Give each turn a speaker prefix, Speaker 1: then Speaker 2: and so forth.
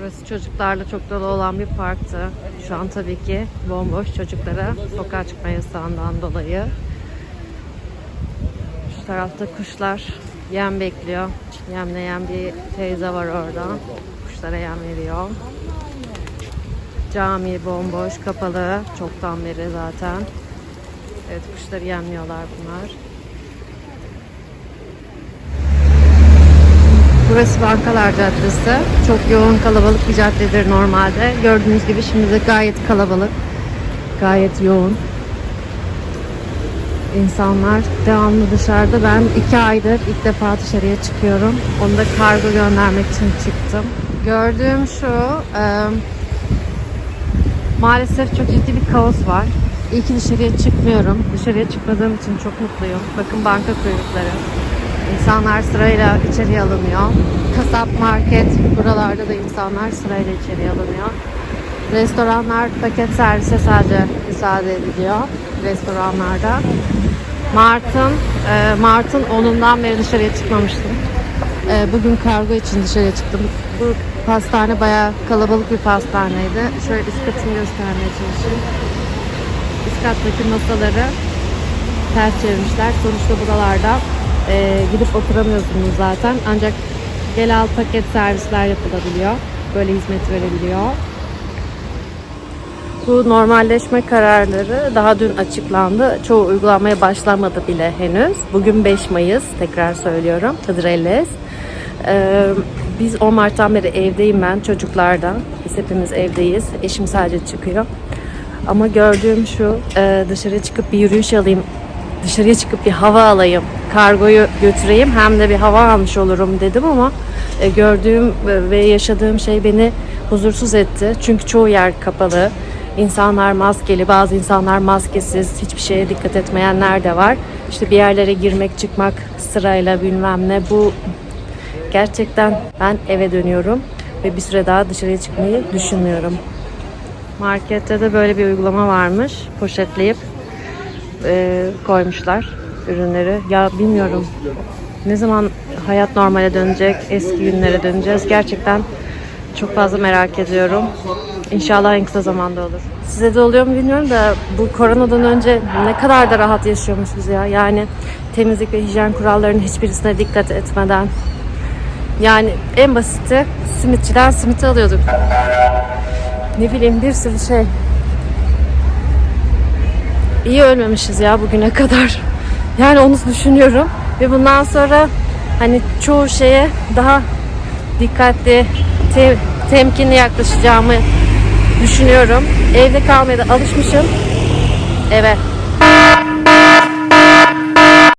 Speaker 1: Burası çocuklarla çok dolu olan bir parktı. Şu an tabii ki bomboş çocuklara sokağa çıkma yasağından dolayı. Şu tarafta kuşlar yem bekliyor. Yemleyen bir teyze var orada. Kuşlara yem veriyor. Cami bomboş, kapalı. Çoktan beri zaten. Evet kuşları yemliyorlar bunlar. Burası Bankalar Caddesi. Çok yoğun kalabalık bir caddedir normalde. Gördüğünüz gibi şimdi de gayet kalabalık. Gayet yoğun. İnsanlar devamlı dışarıda. Ben iki aydır ilk defa dışarıya çıkıyorum. Onu da kargo göndermek için çıktım. Gördüğüm şu, e, maalesef çok ciddi bir kaos var. İyi ki dışarıya çıkmıyorum. Dışarıya çıkmadığım için çok mutluyum. Bakın banka kuyrukları. İnsanlar sırayla içeriye alınıyor. Kasap, market, buralarda da insanlar sırayla içeriye alınıyor. Restoranlar paket servise sadece müsaade ediliyor restoranlarda. Mart'ın e, Mart'ın 10'undan beri dışarıya çıkmamıştım. E, bugün kargo için dışarıya çıktım. Bu pastane bayağı kalabalık bir pastaneydi. Şöyle üst katını göstermeye çalışayım. Üst kattaki masaları ters çevirmişler. Sonuçta buralarda e, gidip oturamıyorsunuz zaten. Ancak gel al paket servisler yapılabiliyor. Böyle hizmet verebiliyor. Bu normalleşme kararları daha dün açıklandı. Çoğu uygulamaya başlamadı bile henüz. Bugün 5 Mayıs tekrar söylüyorum. Hıdrellez. Ee, biz 10 Mart'tan beri evdeyim ben çocuklardan. Biz hepimiz evdeyiz. Eşim sadece çıkıyor. Ama gördüğüm şu e, dışarı çıkıp bir yürüyüş alayım. Dışarıya çıkıp bir hava alayım. Kargoyu götüreyim hem de bir hava almış olurum dedim ama e, gördüğüm ve yaşadığım şey beni huzursuz etti. Çünkü çoğu yer kapalı. İnsanlar maskeli, bazı insanlar maskesiz, hiçbir şeye dikkat etmeyenler de var. İşte bir yerlere girmek, çıkmak sırayla bilmem ne. Bu gerçekten ben eve dönüyorum ve bir süre daha dışarıya çıkmayı düşünmüyorum. Markette de böyle bir uygulama varmış. Poşetleyip e, koymuşlar ürünleri. Ya bilmiyorum ne zaman hayat normale dönecek, eski günlere döneceğiz. Gerçekten çok fazla merak ediyorum. İnşallah en kısa zamanda olur. Size de oluyor mu bilmiyorum da bu koronadan önce ne kadar da rahat yaşıyormuşuz ya. Yani temizlik ve hijyen kurallarının hiçbirisine dikkat etmeden. Yani en basiti simitçiden simit alıyorduk. Ne bileyim bir sürü şey. İyi ölmemişiz ya bugüne kadar. Yani onu düşünüyorum. Ve bundan sonra hani çoğu şeye daha dikkatli, te- temkinli yaklaşacağımı düşünüyorum. Evde kalmaya da alışmışım. Eve